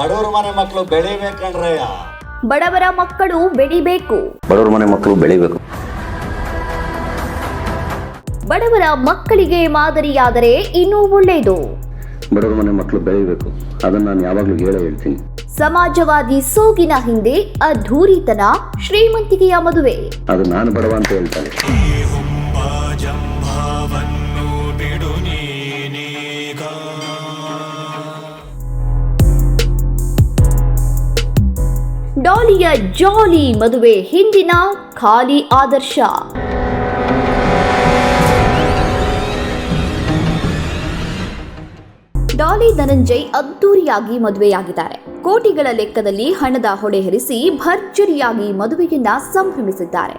ಬಡವ್ರ ಮನೆ ಮಕ್ಕಳು ಬೆಳಿಬೇಕಂಡ್ರಯ್ಯ ಬಡವರ ಮಕ್ಕಳು ಬೆಳಿಬೇಕು. ಬಡವರ ಮನೆ ಮಕ್ಕಳು ಬೆಳಿಬೇಕು. ಬಡವರ ಮಕ್ಕಳಿಗೆ ಮಾದರಿಯಾದರೆ ಇನ್ನೂ ಒಳ್ಳೆಯದು. ಬಡವರ ಮನೆ ಮಕ್ಕಳು ಬೆಳಿಬೇಕು. ಅದನ್ನ ನಾನು ಯಾವಾಗಲೂ ಹೇಳೇ ಹೇಳ್ತೀನಿ. ಸಮಾಜವಾದಿ ಸೋಗಿನ ಹಿಂದೆ ಅದ್ಧೂರಿತನ ಶ್ರೀಮಂತಿಕೆಯ ಮದುವೆ. ಅದು ನಾನು ಬಡವ ಅಂತ ಹೇಳ್ತಾನೆ ಡಾಲಿಯ ಜಾಲಿ ಮದುವೆ ಹಿಂದಿನ ಖಾಲಿ ಆದರ್ಶ. ಡಾಲಿ ಧನಂಜಯ್ ಅದ್ದೂರಿಯಾಗಿ ಮದುವೆಯಾಗಿದ್ದಾರೆ. ಕೋಟಿಗಳ ಲೆಕ್ಕದಲ್ಲಿ ಹಣದ ಹೊಡೆಹರಿಸಿ ಭರ್ಜರಿಯಾಗಿ ಮದುವೆಯನ್ನ ಸಂಭ್ರಮಿಸಿದ್ದಾರೆ.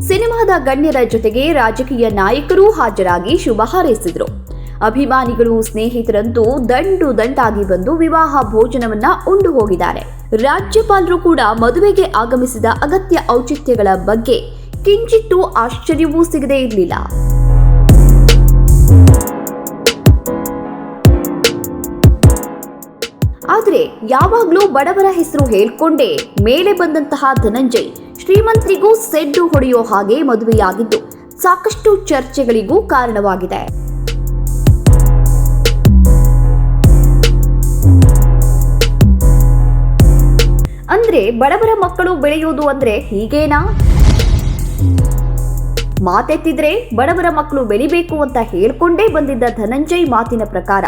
ಸಿನಿಮಾದ ಗಣ್ಯರ ಜೊತೆಗೆ ರಾಜಕೀಯ ನಾಯಕರೂ ಹಾಜರಾಗಿ ಶುಭ ಹಾರೈಸಿದ್ರು. ಅಭಿಮಾನಿಗಳು, ಸ್ನೇಹಿತರಂತೂ ದಂಡು ದಂಡಾಗಿ ಬಂದು ವಿವಾಹ ಭೋಜನವನ್ನ ಉಂಡು ಹೋಗಿದ್ದಾರೆ. ರಾಜ್ಯಪಾಲರು ಕೂಡ ಮದುವೆಗೆ ಆಗಮಿಸಿದ ಅಗತ್ಯ ಔಚಿತ್ಯಗಳ ಬಗ್ಗೆ ಕಿಂಚಿತ್ತೂ ಆಶ್ಚರ್ಯವೂ ಸಿಗದೇ ಇರಲಿಲ್ಲ. ಆದರೆ ಯಾವಾಗ್ಲೂ ಬಡವರ ಹೆಸರು ಹೇಳ್ಕೊಂಡೇ ಮೇಲೆ ಬಂದಂತಹ ಧನಂಜಯ್ ಶ್ರೀಮಂತರಿಗೂ ಸೆಡ್ಡು ಹೊಡೆಯೋ ಹಾಗೆ ಮದುವೆಯಾಗಿದ್ದು ಸಾಕಷ್ಟು ಚರ್ಚೆಗಳಿಗೂ ಕಾರಣವಾಗಿದೆ. ಅಂದ್ರೆ ಬಡವರ ಮಕ್ಕಳು ಬೆಳೆಯೋದು ಅಂದ್ರೆ ಹೀಗೇನಾ? ಮಾತೆತ್ತಿದ್ರೆ ಬಡವರ ಮಕ್ಕಳು ಬೆಳಿಬೇಕು ಅಂತ ಹೇಳ್ಕೊಂಡೇ ಬಂದಿದ್ದ ಧನಂಜಯ್ ಮಾತಿನ ಪ್ರಕಾರ,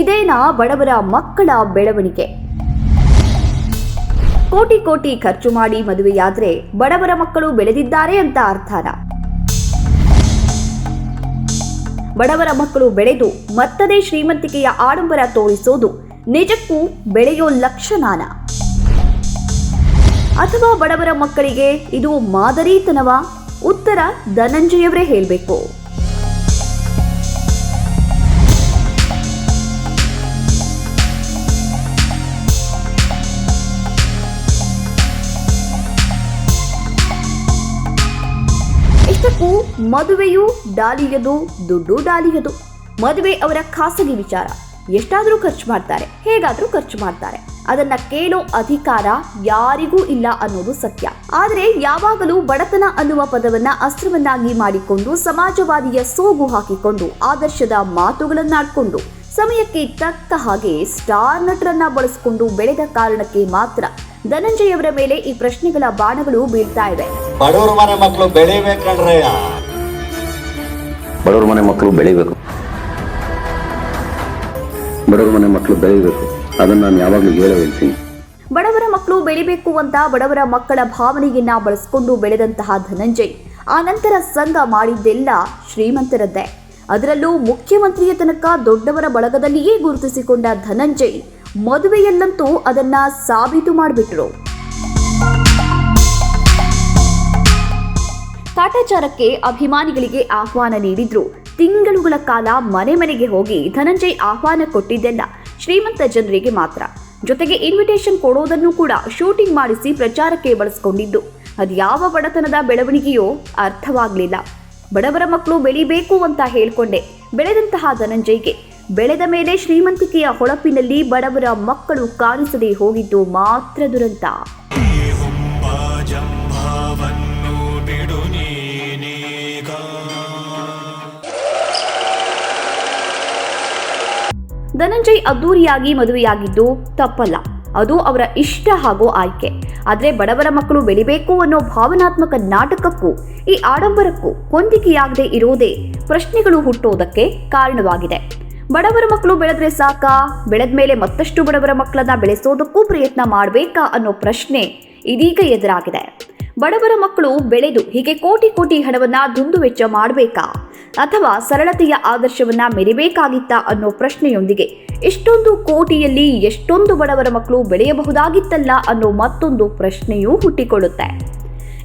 ಇದೇನಾ ಬಡವರ ಮಕ್ಕಳ ಬೆಳವಣಿಗೆ? ಕೋಟಿ ಕೋಟಿ ಖರ್ಚು ಮಾಡಿ ಮದುವೆಯಾದ್ರೆ ಬಡವರ ಮಕ್ಕಳು ಬೆಳೆದಿದ್ದಾರೆ ಅಂತ ಅರ್ಥನ? ಬಡವರ ಮಕ್ಕಳು ಬೆಳೆದು ಮತ್ತದೇ ಶ್ರೀಮಂತಿಕೆಯ ಆಡಂಬರ ತೋರಿಸೋದು ನಿಜಕ್ಕೂ ಬೆಳೆಯೋ ಲಕ್ಷಣಾನ? ಅಥವಾ ಬಡವರ ಮಕ್ಕಳಿಗೆ ಇದು ಮಾದರಿತನವ? ಉತ್ತರ ಧನಂಜಯವರೇ ಹೇಳಬೇಕು. ಇಷ್ಟಕ್ಕೂ ಮದುವೆಯು ಡಾಲಿಯದು, ದುಡ್ಡು ಡಾಲಿಯದು. ಮದುವೆ ಅವರ ಖಾಸಗಿ ವಿಚಾರ. ಎಷ್ಟಾದರೂ ಖರ್ಚು ಮಾಡ್ತಾರೆ, ಹೇಗಾದರೂ ಖರ್ಚು ಮಾಡ್ತಾರೆ. ಅದನ್ನ ಕೇಳೋ ಅಧಿಕಾರ ಯಾರಿಗೂ ಇಲ್ಲ ಅನ್ನೋದು ಸತ್ಯ. ಆದರೆ ಯಾವಾಗಲೂ ಬಡತನ ಅನ್ನುವ ಪದವನ್ನ ಅಸ್ತ್ರವನ್ನಾಗಿ ಮಾಡಿಕೊಂಡು ಸಮಾಜವಾದಿಯ ಸೋಗು ಹಾಕಿಕೊಂಡು ಆದರ್ಶದ ಮಾತುಗಳನ್ನಾಡ್ಕೊಂಡು ಸಮಯಕ್ಕೆ ತಕ್ಕ ಹಾಗೆ ಸ್ಟಾರ್ ನಟರನ್ನ ಬಳಸಿಕೊಂಡು ಬೆಳೆದ ಕಾರಣಕ್ಕೆ ಮಾತ್ರ ಧನಂಜಯವರ ಮೇಲೆ ಈ ಪ್ರಶ್ನೆಗಳ ಬಾಣಗಳು ಬೀಳ್ತಾ ಇವೆ. ಬಡವರ ಮನೆ ಮಕ್ಕಳು ಬೆಳಿಬೇಕಂಡ್ರಯ್ಯ ಬಡವರ ಮನೆ ಮಕ್ಕಳು ಬೆಳಿಬೇಕು. ಬಡವರ ಮನೆ ಮಕ್ಕಳು ಬೆಳಿಬೇಕು. ಅದನ್ನು ನಾನು ಯಾವಾಗಲೂ ಹೇಳೇ ಹೇಳ್ತೀನಿ ಬಡವರ ಮಕ್ಕಳು ಬೆಳಿಬೇಕು ಅಂತ ಬಡವರ ಮಕ್ಕಳ ಭಾವನೆಯನ್ನ ಬಳಸಿಕೊಂಡು ಬೆಳೆದಂತಹ ಧನಂಜಯ್. ಆ ನಂತರ ಸಂಘ ಮಾಡಿದ್ದೆಲ್ಲ ಶ್ರೀಮಂತರದ್ದೇ. ಅದರಲ್ಲೂ ಮುಖ್ಯಮಂತ್ರಿಯ ತನಕ ದೊಡ್ಡವರ ಬಳಗದಲ್ಲಿಯೇ ಗುರುತಿಸಿಕೊಂಡ ಧನಂಜಯ್ ಮದುವೆಯಲ್ಲಂತೂ ಅದನ್ನ ಸಾಬೀತು ಮಾಡಿಬಿಟ್ರು. ಕಾಟಾಚಾರಕ್ಕೆ ಅಭಿಮಾನಿಗಳಿಗೆ ಆಹ್ವಾನ ನೀಡಿದ್ರು. ತಿಂಗಳುಗಳ ಕಾಲ ಮನೆ ಮನೆಗೆ ಹೋಗಿ ಧನಂಜಯ್ ಆಹ್ವಾನ ಕೊಟ್ಟಿದ್ದೆಲ್ಲ. ಶ್ರೀಮಂತ ಜನರಿಗೆ ಮಾತ್ರ. ಜೊತೆಗೆ ಇನ್ವಿಟೇಷನ್ ಕೊಡೋದನ್ನು ಕೂಡ ಶೂಟಿಂಗ್ ಮಾಡಿಸಿ ಪ್ರಚಾರಕ್ಕೆ ಬಳಸಿಕೊಂಡಿದ್ದು. ಅದ್ಯಾವ ಬಡತನದ ಬೆಳವಣಿಗೆಯೋ ಅರ್ಥವಾಗಲಿಲ್ಲ. ಬಡವರ ಮಕ್ಕಳು ಬೆಳಿಬೇಕು ಅಂತ ಹೇಳಿಕೊಂಡೆ. ಬೆಳೆದಂತಹ ಧನಂಜಯ್ಗೆ. ಬೆಳೆದ ಮೇಲೆ ಶ್ರೀಮಂತಿಕೆಯ ಹೊಳಪಿನಲ್ಲಿ ಬಡವರ ಮಕ್ಕಳು ಕಾಣಿಸದೆ ಹೋಗಿದ್ದು ಮಾತ್ರ ದುರಂತ. ಧನಂಜಯ್ ಅದ್ದೂರಿಯಾಗಿ ಮದುವೆಯಾಗಿದ್ದು ತಪ್ಪಲ್ಲ. ಅದು ಅವರ ಇಷ್ಟ ಹಾಗೂ ಆಯ್ಕೆ. ಆದರೆ ಬಡವರ ಮಕ್ಕಳು ಬೆಳಿಬೇಕು ಅನ್ನೋ ಭಾವನಾತ್ಮಕ ನಾಟಕಕ್ಕೂ, ಈ ಆಡಂಬರಕ್ಕೂ ಹೊಂದಿಕೆಯಾಗದೆ ಇರೋದೇ ಪ್ರಶ್ನೆಗಳು ಹುಟ್ಟೋದಕ್ಕೆ ಕಾರಣವಾಗಿದೆ. ಬಡವರ ಮಕ್ಕಳು ಬೆಳೆದ್ರೆ ಸಾಕಾ? ಬೆಳೆದ ಮೇಲೆ ಮತ್ತಷ್ಟು ಬಡವರ ಮಕ್ಕಳನ್ನ ಬೆಳೆಸೋದಕ್ಕೂ ಪ್ರಯತ್ನ ಮಾಡಬೇಕಾ ಅನ್ನೋ ಪ್ರಶ್ನೆ ಇದೀಗ ಎದುರಾಗಿದೆ. ಬಡವರ ಮಕ್ಕಳು ಬೆಳೆದು ಹೀಗೆ ಕೋಟಿ ಕೋಟಿ ಹಣವನ್ನ ದುಂದು ವೆಚ್ಚ ಮಾಡಬೇಕಾ? ಅಥವಾ ಸರಳತೆಯ ಆದರ್ಶವನ್ನ ಮೆರಿಬೇಕಾಗಿತ್ತ ಅನ್ನೋ ಪ್ರಶ್ನೆಯೊಂದಿಗೆ ಇಷ್ಟೊಂದು ಕೋಟಿಯಲ್ಲಿ ಎಷ್ಟೊಂದು ಬಡವರ ಮಕ್ಕಳು ಬೆಳೆಯಬಹುದಾಗಿತ್ತಲ್ಲ ಅನ್ನೋ ಮತ್ತೊಂದು ಪ್ರಶ್ನೆಯೂ ಹುಟ್ಟಿಕೊಳ್ಳುತ್ತೆ.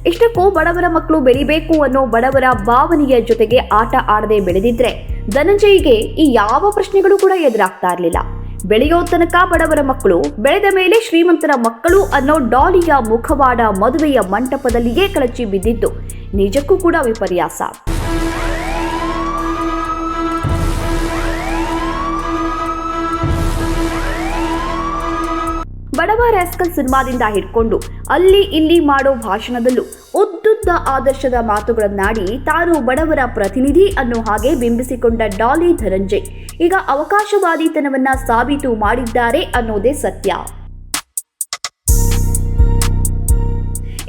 ಇಷ್ಟಕ್ಕೂ ಬಡವರ ಮಕ್ಕಳು ಬೆಳಿಬೇಕು ಅನ್ನೋ ಬಡವರ ಭಾವನೆಯ ಜೊತೆಗೆ ಆಟ ಆಡದೆ ಬೆಳೆದಿದ್ರೆ ಧನಂಜಯಿಗೆ ಈ ಯಾವ ಪ್ರಶ್ನೆಗಳು ಕೂಡ ಎದುರಾಗ್ತಾ ಇರಲಿಲ್ಲ. ಬೆಳೆಯೋ ತನಕ ಬಡವರ ಮಕ್ಕಳು, ಬೆಳೆದ ಮೇಲೆ ಶ್ರೀಮಂತರ ಮಕ್ಕಳು ಅನ್ನೋ ಡಾಲಿಯ ಮುಖವಾಡ ಮದುವೆಯ ಮಂಟಪದಲ್ಲಿಯೇ ಕಳಚಿ ಬಿದ್ದಿದ್ದು ನಿಜಕ್ಕೂ ಕೂಡ ವಿಪರ್ಯಾಸ. ಬಡವ ರ್ಯಾಸ್ಕಲ್ ಸಿನಿಮಾದಿಂದ ಹಿಡ್ಕೊಂಡು ಅಲ್ಲಿ ಇಲ್ಲಿ ಮಾಡೋ ಭಾಷಣದಲ್ಲೂ ಉದ್ದುದ್ದ ಆದರ್ಶದ ಮಾತುಗಳನ್ನಾಡಿ ತಾನು ಬಡವರ ಪ್ರತಿನಿಧಿ ಅನ್ನೋ ಹಾಗೆ ಬಿಂಬಿಸಿಕೊಂಡ ಡಾಲಿ ಧನಂಜಯ್. ಈಗ ಅವಕಾಶವಾದಿತನವನ್ನ ಸಾಬೀತು ಮಾಡಿದ್ದಾರೆ ಅನ್ನೋದೇ ಸತ್ಯ.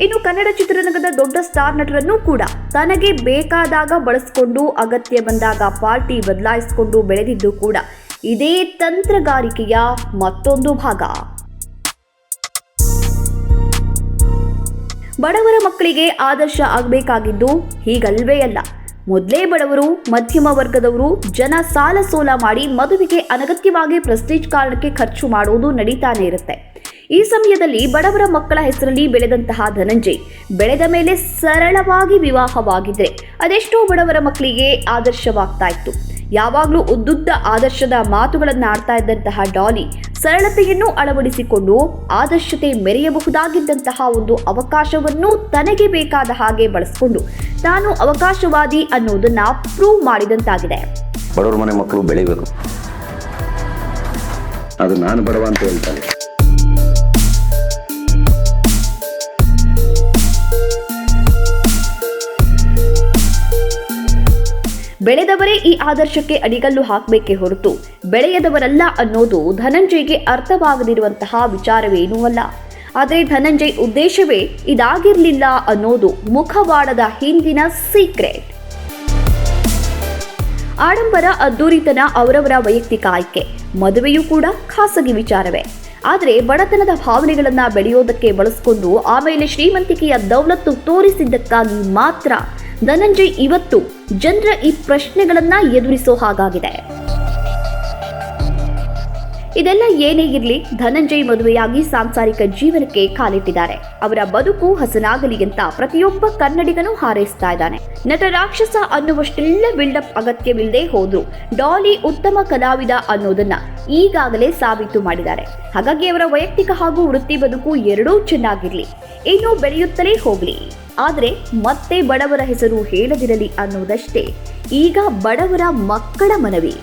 ಇನ್ನು ಕನ್ನಡ ಚಿತ್ರರಂಗದ ದೊಡ್ಡ ಸ್ಟಾರ್ ನಟರನ್ನು ಕೂಡ ತನಗೆ ಬೇಕಾದಾಗ ಬಳಸಿಕೊಂಡು ಅಗತ್ಯ ಬಂದಾಗ ಪಾರ್ಟಿ ಬದಲಾಯಿಸಿಕೊಂಡು ಬೆಳೆದಿದ್ದು ಕೂಡ ಇದೇ ತಂತ್ರಗಾರಿಕೆಯ ಮತ್ತೊಂದು ಭಾಗ. ಬಡವರ ಮಕ್ಕಳಿಗೆ ಆದರ್ಶ ಆಗಬೇಕಾಗಿದ್ದು ಹೀಗಲ್ವೇ ಅಲ್ಲ. ಮೊದಲೇ ಬಡವರು, ಮಧ್ಯಮ ವರ್ಗದವರು ಜನ ಸಾಲ ಸೋಲ ಮಾಡಿ ಮದುವೆಗೆ ಅನಗತ್ಯವಾಗಿ ಪ್ರೆಸ್ಟೀಜ್ ಕಾರಣಕ್ಕೆ ಖರ್ಚು ಮಾಡುವುದು ನಡೀತಾನೆ ಇರುತ್ತೆ. ಈ ಸಮಯದಲ್ಲಿ ಬಡವರ ಮಕ್ಕಳ ಹೆಸರಲ್ಲಿ ಬೆಳೆದಂತಹ ಧನಂಜಯ್ ಬೆಳೆದ ಮೇಲೆ ಸರಳವಾಗಿ ವಿವಾಹವಾಗಿದ್ರೆ ಅದೆಷ್ಟೋ ಬಡವರ ಮಕ್ಕಳಿಗೆ ಆದರ್ಶವಾಗ್ತಾ ಇತ್ತು. ಯಾವಾಗಲೂ ಉದ್ದುದ್ದ ಆದರ್ಶದ ಮಾತುಗಳನ್ನು ಆಡ್ತಾ ಇದ್ದಂತಹ ಡಾಲಿ ಸರಳತೆಯನ್ನು ಅಳವಡಿಸಿಕೊಂಡು ಆದರ್ಶತೆ ಮೆರೆಯಬಹುದಾಗಿದ್ದಂತಹ ಒಂದು ಅವಕಾಶವನ್ನು ತನಗೆ ಬೇಕಾದ ಹಾಗೆ ಬಳಸಿಕೊಂಡು ತಾನು ಅವಕಾಶವಾದಿ ಅನ್ನೋದನ್ನ ಪ್ರೂವ್ ಮಾಡಿದಂತಾಗಿದೆ. ಬಡವರ ಮನೆ ಮಕ್ಕಳು ಬೆಳಿಬೇಕು. ಅದು ನಾನು ಬಡವ ಅಂತ ಹೇಳ್ತಾನೆ ಬೆಳೆದವರೇ ಈ ಆದರ್ಶಕ್ಕೆ ಅಡಿಗಲ್ಲು ಹಾಕಬೇಕೇ ಹೊರತು ಬೆಳೆಯದವರಲ್ಲ ಅನ್ನೋದು ಧನಂಜಯ್ಗೆ ಅರ್ಥವಾಗದಿರುವಂತಹ ವಿಚಾರವೇನೂ ಅಲ್ಲ. ಆದರೆ ಧನಂಜಯ್ ಉದ್ದೇಶವೇ ಇದಾಗಿರಲಿಲ್ಲ ಅನ್ನೋದು ಮುಖವಾಡದ ಹಿಂದಿನ ಸೀಕ್ರೆಟ್. ಆಡಂಬರ ಅದ್ದೂರಿತನ ಅವರವರ ವೈಯಕ್ತಿಕ ಆಯ್ಕೆ, ಮದುವೆಯೂ ಕೂಡ ಖಾಸಗಿ ವಿಚಾರವೇ. ಆದರೆ ಬಡತನದ ಭಾವನೆಗಳನ್ನು ಬೆಳೆಯೋದಕ್ಕೆ ಬಳಸಿಕೊಂಡು ಆಮೇಲೆ ಶ್ರೀಮಂತಿಕೆಯ ದೌಲತ್ತು ತೋರಿಸಿದ್ದಕ್ಕಾಗಿ ಮಾತ್ರ ಧನಂಜಯ್ ಇವತ್ತು ಜನರ ಈ ಪ್ರಶ್ನೆಗಳನ್ನು ಎದುರಿಸೋ ಹಾಗಾಗಿದೆ. ಇದೆಲ್ಲ ಏನೇ ಇರಲಿ, ಧನಂಜಯ್ ಮದುವೆಯಾಗಿ ಸಾಂಸಾರಿಕ ಜೀವನಕ್ಕೆ ಕಾಲಿಟ್ಟಿದ್ದಾರೆ. ಅವರ ಬದುಕು ಹಸನಾಗಲಿ ಅಂತ ಪ್ರತಿಯೊಬ್ಬ ಕನ್ನಡಿಗನೂ ಹಾರೈಸ್ತಾ ಇದ್ದಾನೆ. ನಟ ರಾಕ್ಷಸ ಅನ್ನುವಷ್ಟೆಲ್ಲ ಬಿಲ್ಡಪ್ ಅಗತ್ಯವಿಲ್ಲದೆ ಹೋದ್ರು. ಡಾಲಿ ಉತ್ತಮ ಕಲಾವಿದ ಅನ್ನೋದನ್ನ ಈಗಾಗಲೇ ಸಾಬೀತು ಮಾಡಿದ್ದಾರೆ. ಹಾಗಾಗಿ ಅವರ ವೈಯಕ್ತಿಕ ಹಾಗೂ ವೃತ್ತಿ ಬದುಕು ಎರಡೂ ಚೆನ್ನಾಗಿರ್ಲಿ. ಇನ್ನೂ ಬೆಳೆಯುತ್ತಲೇ ಹೋಗ್ಲಿ. ಆದರೆ ಮತ್ತೆ ಬಡವರ ಹೆಸರು ಹೇಳದಿರಲಿ ಅನ್ನೋದಷ್ಟೇ. ಈಗ ಬಡವರ ಮಕ್ಕಳ ಮನವಿ.